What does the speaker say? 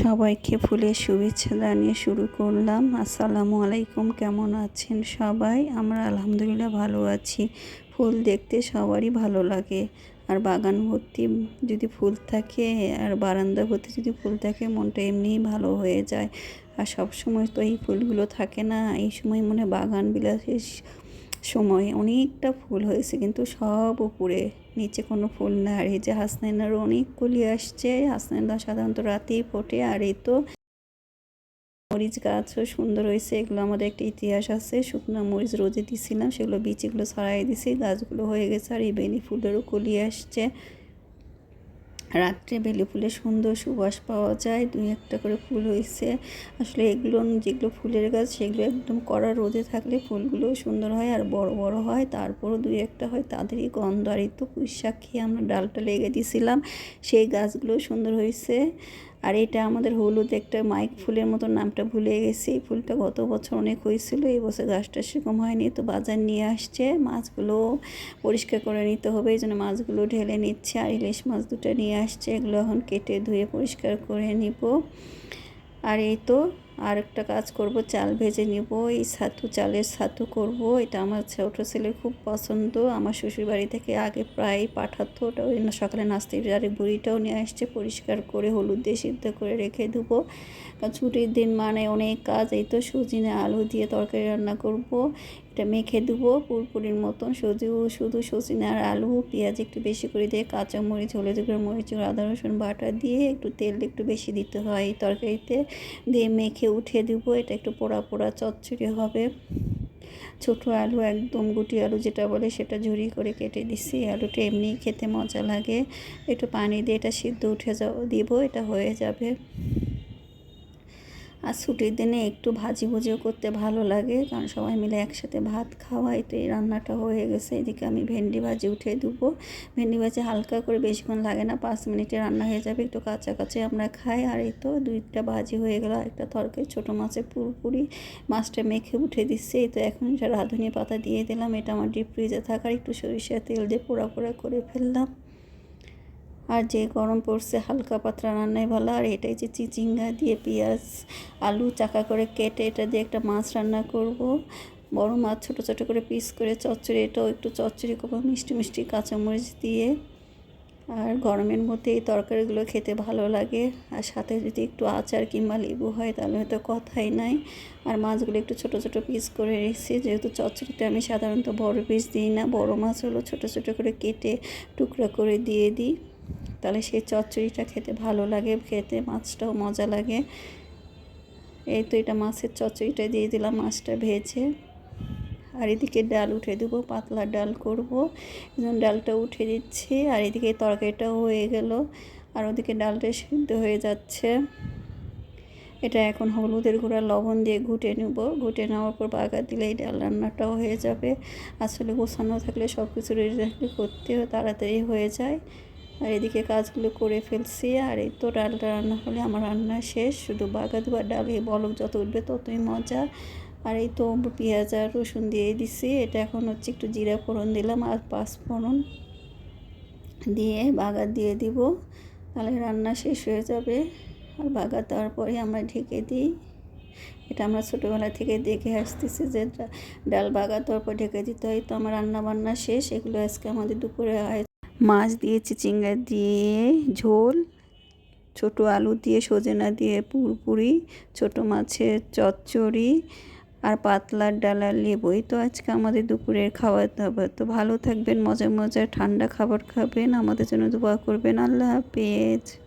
সবাইকে ফুলের শুভেচ্ছা জানিয়ে শুরু করলাম। আসসালামু আলাইকুম, কেমন আছেন সবাই? আমরা আলহামদুলিল্লাহ ভালো আছি। ফুল দেখতে সবারই ভালো লাগে। আর বাগান ভর্তি যদি ফুল থাকে, আর বারান্দা ভর্তি যদি ফুল থাকে, মনটা এমনিই ভালো হয়ে যায়। আর সব সময় তো এই ফুলগুলো থাকে না। এই সময় মনে বাগান বিলাসের সময় অনেকটা ফুল হয়েছে, কিন্তু সব উপরে। নিচে কোনো ফুল না, আর এই যে হাসনাইনারও অনেক কলি আসছে। হাসনাইনা সাধারণত রাতেই ফোটে, আর এই তো মরিচ গাছও সুন্দর হয়েছে। এগুলো আমাদের একটা ইতিহাস আছে, শুকনো মরিচ রোদে দিছিলাম, সেগুলো বিচিগুলো ছড়াই দিছি, গাছগুলো হয়ে গেছে, আর এই বেলি ফুলেরও কলি আসছে। রাত্রে বেলি ফুলের সুন্দর সুবাস পাওয়া যায়, দুই একটা করে ফুল হয়েছে আসলে এগুলো, যেগুলো ফুলের গাছ, সেগুলো একদম কড়া রোদে থাকলে ফুলগুলো সুন্দর হয় আর বড় বড় হয়। তারপরও দুই একটা হয়, তাদেরই গন্ধ আর এই তো পুঁইশাক খেয়ে আমরা ডালটা লেগে দিয়েছিলাম সেই গাছগুলো সুন্দর হয়েছে আর এটা আমাদের হলুদ একটা মাইক ফুলের মতো নামটা ভুলে গেছি। এই ফুলটা গত বছর অনেক হয়েছিল, এই বছর গাছটা সেরকম হয়নি, তো বাজার নিয়ে আসছে। মাছগুলো পরিষ্কার করে নিতে হবে, এই জন্য মাছগুলো ঢেলে নিচ্ছে আর ইলিশ মাছ দুটো নিয়ে আসছে। এগুলো এখন কেটে ধুয়ে পরিষ্কার করে নিব। আর এই তো আর একটা কাজ করব, চাল ভেজে নিব। এই ছাতু, চালের ছাতু করব। এটা আমার ছোটো ছেলের খুব পছন্দ। আমার শ্বশুর বাড়ি থেকে আগে প্রায় পাঠাতো। ওটা ওই সকালে নাস্তে আর বুড়িটাও নিয়ে আসছে, পরিষ্কার করে হলুদ দিয়ে সিদ্ধ করে রেখে দেবো। ছুটির দিন মানে অনেক কাজ। এই তো সুজিনে আলু দিয়ে তরকারি রান্না করব। এটা মেখে দেবো পুরপুরির মতন শুধু শুধু সজিনে আর আলু, পেঁয়াজ একটু বেশি করে দিয়ে কাঁচা মরিচ, হলুদ গুঁড়ো, মরিচ আদা, রসুন বাটা দিয়ে একটু তেল একটু বেশি দিতে হয় এই তরকারিতে। দিয়ে মেখে উঠিয়ে দেবো এটা একটু পোড়া পোড়া চচ্চড়ি হবে। ছোটো আলু, একদম গুটি আলু যেটা বলে সেটা ঝুরি করে কেটে দিছি। আলুটা এমনি খেতে মজা লাগে। একটু পানি দিয়ে এটা সিদ্ধ উঠে যাও দিব এটা হয়ে যাবে। আর ছুটির দিনে একটু ভাজি ভুজিও করতে ভালো লাগে, কারণ সবাই মিলে একসাথে ভাত খাওয়াই। তো এই রান্নাটা হয়ে গেছে। এদিকে আমি ভেন্ডি ভাজি উঠে দেবো। ভেন্ডি ভাজি হালকা করে বেশিক্ষণ লাগে না, পাঁচ মিনিটে রান্না হয়ে যাবে। একটু কাঁচা আমরা খাই। আর এই তো দুইটা ভাজি হয়ে গেল। একটা তরকারি, ছোটো মাছের পুরোপুরি মাছটা মেখে উঠে দিচ্ছে। এই তো এখন রাঁধুনি পাতা দিয়ে দিলাম। এটা আমার ডিপ ফ্রিজে থাকার একটু সরিষা তেল দিয়ে পোড়া পোড়া করে ফেললাম। আর যে গরম পড়ছে, হালকা পাতলা রান্নাই ভালো। আর এটাই যে চিচিঙ্গা দিয়ে পেঁয়াজ, আলু চাকা করে কেটে এটা দিয়ে একটা মাছ রান্না করব। বড় মাছ ছোট ছোট করে পিস করে চচ্চড়ি, এটাও একটু চচ্চড়ি করব, মিষ্টি মিষ্টি কাঁচামরিচ দিয়ে। আর গরমের মধ্যে এই তরকারিগুলো খেতে ভালো লাগে। আর সাথে যদি একটু আচার কিংবা লেবু হয়, তাহলে হয়তো কথাই নাই। আর মাছগুলো একটু ছোট ছোট পিস করে রেখেছি, যেহেতু চচ্চড়িতে আমি সাধারণত বড় পিস দিই না, বড় মাছ হলো ছোট ছোট করে কেটে টুকরা করে দিয়ে দিই। তাহলে সেই চচ্চড়িটা খেতে ভালো লাগে, খেতে মাছটাও মজা লাগে। এই তো এটা মাছের চচ্চড়িটা দিয়ে দিলাম, মাছটা ভেজে। আর এদিকে ডাল উঠে দেবো, পাতলা ডাল করব। ডালটা উঠে দিচ্ছি, আর এদিকে তরকারিটাও হয়ে গেল। আর ওদিকে ডালটা সিদ্ধ হয়ে যাচ্ছে। এটা এখন হলুদের গুঁড়া, লবণ দিয়ে ঘুটে নেব। ঘুটে নেওয়ার পর বাগা দিলে এই ডাল রান্নাটাও হয়ে যাবে। আসলে গোছানো থাকলে সব কিছু রেডি রাখলে করতেও তাড়াতাড়ি হয়ে যায়। আর এদিকে কাজগুলো করে ফেলছি, আর এই তো ডালটা রান্না হলে আমার রান্না শেষ। শুধু বাগা ডাল, এই বলক যত উঠবে ততই মজা। আর এই তো পেঁয়াজ আর রসুন দিয়ে দিছি। এটা এখন হচ্ছে একটু জিরা ফোড়ন দিলাম আর পাঁচ ফোড়ন দিয়ে বাগা দিয়ে দিব। তাহলে রান্না শেষ হয়ে যাবে। আর বাগা দেওয়ার পরে আমরা ঢেকে দিই। এটা আমরা ছোটোবেলা থেকে দেখে আসতেছি যে ডাল বাগা দেওয়ার পর ঢেকে দিতে হয়। তো আমার রান্না বান্না শেষ। এগুলো আজকে আমাদের দুপুরে মাছ দিয়ে, চিচিঙ্গা দিয়ে, ঝোল, ছোট আলু দিয়ে, সজনা দিয়ে, পুরপুরি, ছোট মাছের চচ্চড়ি আর পাতলার ডালার লেবুই। তো আজকে আমাদের দুপুরের খাবার দাবার। তো ভালো থাকবেন, মজার মজার ঠান্ডা খাবার খাবেন। আমাদের জন্য দোয়া করবেন। আল্লাহ হাফেজ।